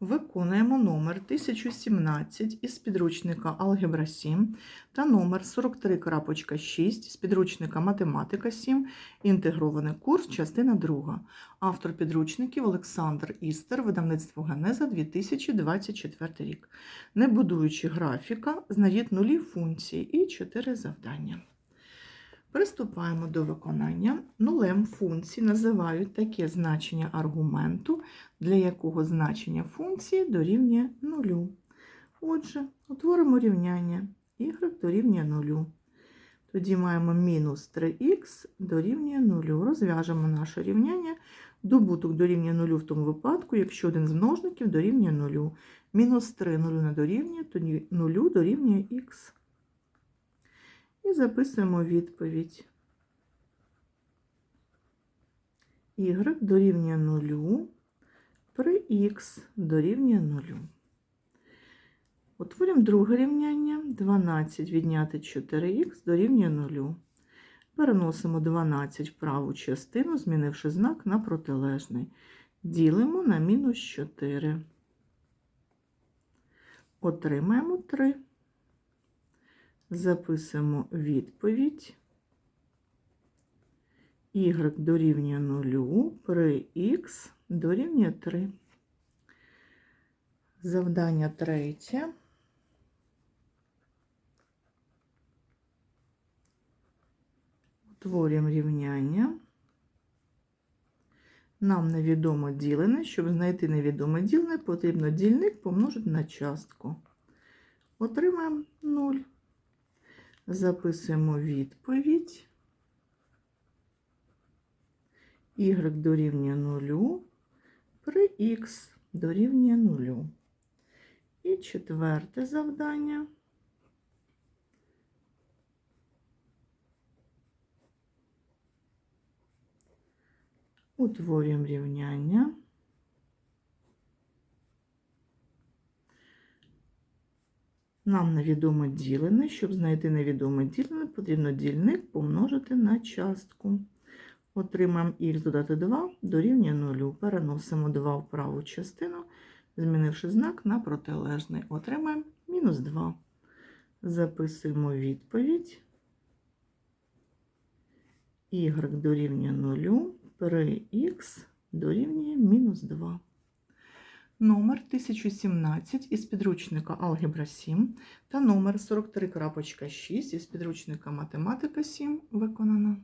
Виконуємо номер 1017 із підручника Алгебра 7 та номер 43.6 з підручника Математика 7, інтегрований курс, частина 2. Автор підручників Олександр Істер, видавництво Генеза 2024 рік. Не будуючи графіка, знайдіть нулі функції і 4 завдання. Приступаємо до виконання. Нулем функції називають таке значення аргументу, для якого значення функції дорівнює нулю. Отже, утворимо рівняння y дорівнює нулю. Тоді маємо мінус 3х дорівнює нулю. Розв'яжемо наше рівняння. Добуток дорівнює нулю в тому випадку, якщо один з множників дорівнює нулю. Мінус 3 нулю не дорівнює, тоді нулю дорівнює х. І записуємо відповідь. y дорівнює 0 при х дорівнює 0. Утворимо друге рівняння. 12 відняти 4х дорівнює 0. Переносимо 12 в праву частину, змінивши знак на протилежний. Ділимо на мінус 4. Отримаємо 3. Записуємо відповідь. Y дорівнює 0 при х дорівнює 3. Завдання третє. Утворюємо рівняння. Нам невідомо ділене. Щоб знайти невідоме ділене, потрібно дільник помножити на частку. Отримаємо 0. Записуємо відповідь. Y дорівнює 0 при х дорівнює 0. І четверте завдання. Утворюємо рівняння. Нам невідомо ділене. Щоб знайти невідоме ділене, потрібно дільник помножити на частку. Отримаємо х додати 2 дорівнює 0. Переносимо 2 в праву частину, змінивши знак на протилежний. Отримаємо мінус 2. Записуємо відповідь. y дорівнює 0 при х дорівнює мінус 2. Номер 1017 із підручника Алгебра 7 та номер 43.6 із підручника Математика 7 виконано.